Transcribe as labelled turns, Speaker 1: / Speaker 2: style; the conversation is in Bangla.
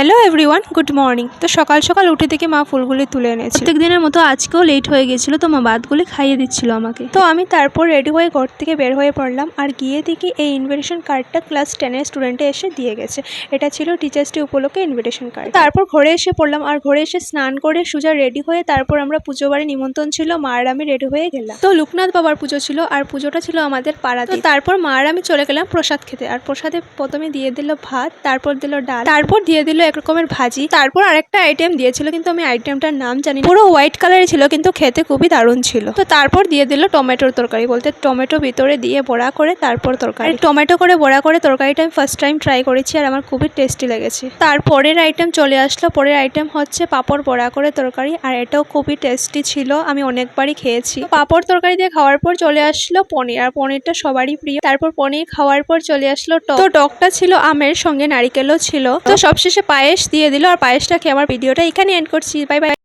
Speaker 1: হ্যালো এভরিওয়ান গুড মর্নিং তো সকাল সকাল উঠে থেকে মা ফুলগুলি তুলে এনেছে প্রত্যেক দিনের মতো আজকেও লেট হয়ে গেছিল তো মা বাদগুলি খাইয়ে দিচ্ছিল আমাকে। তো আমি তারপর রেডি হয়ে ঘর থেকে বের হয়ে পড়লাম আর গিয়ে দেখি এই ইনভিটেশন কার্ডটা ক্লাস টেনের স্টুডেন্টে এসে দিয়ে গেছে। এটা ছিল টিচার্স ডে উপলক্ষে ইনভিটেশন কার্ড তারপর ঘরে এসে পড়লাম আর ঘরে এসে স্নান করে সুজা রেডি হয়ে তারপর আমরা পুজো বাড়ি নিমন্ত্রণ ছিল মা আর আমি রেডি হয়ে গেলাম। তো লোকনাথ বাবার পুজো ছিল আর পুজোটা ছিল আমাদের পাড়াতে। তো তারপর মা আর আমি চলে গেলাম প্রসাদ খেতে আর প্রসাদে প্রথমে দিয়ে দিল ভাত তারপর দিল ডাল তারপর দিয়ে দিল এক রকমের ভাজি। তারপর আরেকটা আইটেম দিয়েছিল, কিন্তু আমি আইটেমটার নাম জানি পুরো হোয়াইট কালারের ছিল, কিন্তু খেতে খুবই দারুণ ছিল। তো তারপর দিয়ে দিল টমেটোর তরকারি বলতে টমেটো ভিতরে দিয়ে বড়া করে তারপর তরকারি। টমেটো করে বড়া করে তরকারিটা আমি ফার্স্ট টাইম ট্রাই করেছি আর আমার খুবই টেস্টি লেগেছে। তারপরের আইটেম চলে আসলো, পরের আইটেম হচ্ছে পাপড় বড়া করে তরকারি, আর এটাও খুবই টেস্টি ছিল, আমি অনেকবারই খেয়েছি। পাপড় তরকারি দিয়ে খাওয়ার পর চলে আসলো পনির, আর পনিরটা সবারই প্রিয়। তারপর পনির খাওয়ার পর চলে আসলো টক। তো টকটা ছিল আমের সঙ্গে নারিকেলও ছিল। তো সবশেষে পায়েস দিয়ে দিল আর পায়েসটা খেয়ে আমার ভিডিওটা এখানে এন্ড করছি। Bye bye